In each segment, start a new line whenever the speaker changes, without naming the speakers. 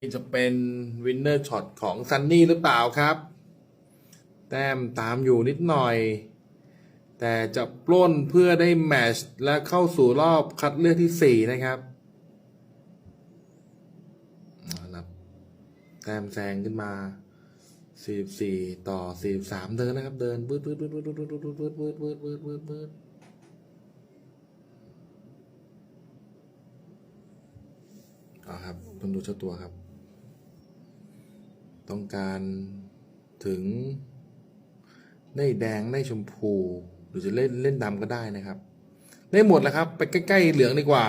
นี่จะเป็นวินเนอร์ช็อตของซันนี่หรือเปล่าครับ แต้มตามอยู่นิดหน่อย แต่จะปล้นเพื่อได้แมชและเข้าสู่รอบคัดเลือกที่ 4 นะครับเอาละแต้มแซงขึ้นมา 44 ต่อ 43 เดินนะครับ เดินบืดบืดบืดบืดบืดบืดบืดบืดบืดบืดบืดบืดเอาครับต้องดูเจ้าตัวครับ ต้องการถึงได้แดงได้ชมพู หรือจะเล่นเล่นดำก็ได้นะครับได้หมดแล้วครับ ไปใกล้ๆเหลืองดีกว่า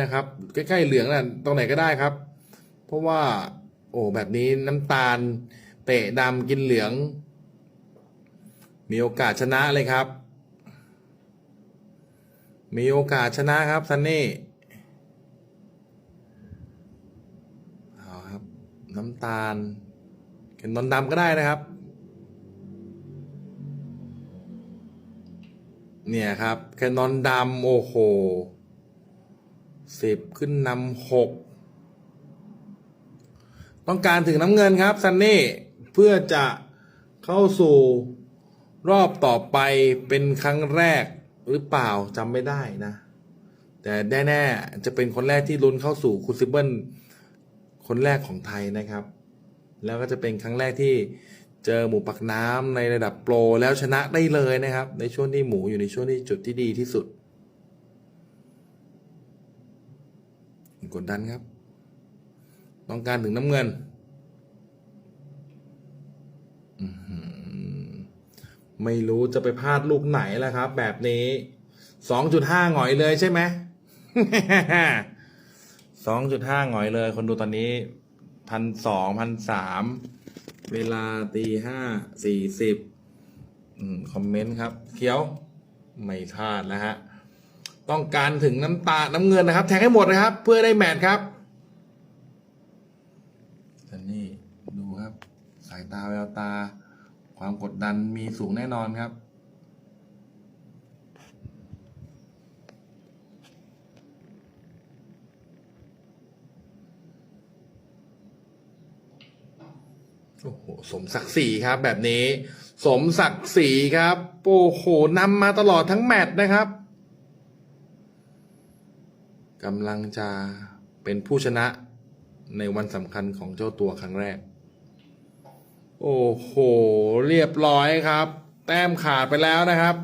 นะครับ ใกล้ๆเหลืองน่ะตรงไหนก็ได้ครับ เพราะว่า โอ้แบบนี้น้ำตาล เตะดำกินเหลือง มีโอกาสชนะเลยครับ มีโอกาสชนะครับซันนี่เอาครับ น้ำตาลเข็นนอนดำก็ได้นะครับ เนี่ยครับแคนนอนดำโอ้โหสิบขึ้นนำหกต้องการถึงน้ำเงินครับซันนี่เพื่อจะเข้าสู่รอบต่อไปเป็นครั้งแรกหรือเปล่าจำไม่ได้นะ แต่แน่ๆจะเป็นคนแรกที่ลุ้นเข้าสู่คูซิเบิล คนแรกของไทยนะครับ แล้วก็จะเป็นครั้งแรกที่เจอหมูปักน้ำในระดับโปรแล้วชนะได้เลยนะครับ ในช่วงที่หมูอยู่ในช่วงที่จุดที่ดีที่สุด กดดันครับ ต้องการถึงน้ำเงินไม่รู้จะไปพลาดลูกไหนแล้วครับ แบบนี้สองจุดห้าหงอยเลยใช่ไหม สองจุดห้าหงอยเลย คนดูตอนนี้พันสองพันสามเวลาตีห้าสี่สิบคอมเมนต์ครับ เขียว ไม่พลาดนะฮะ ต้องการถึงน้ำตา น้ำเงินนะครับ แทงให้หมดนะครับ เพื่อได้แมตช์ครับแต่นี่ดูครับ สายตาแววตา ความกดดันมีสูงแน่นอนครับ โอ้โหสมศักดิ์ศรีครับแบบนี้ สมศักดิ์ศรีครับโอ้โหนำมาตลอดทั้งแมตช์นะครับกำลังจะเป็นผู้ชนะในวันสำคัญของเจ้าตัวครั้งแรก โอ้โห เรียบร้อยครับ แต้มขาดไปแล้วนะครับ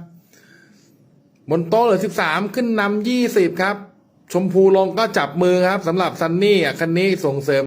บนโต๊ะเหลือ 13 ขึ้นนำ20 ครับ ชมพูลงก็จับมือครับสำหรับซันนี่คันนี้ส่งเสริม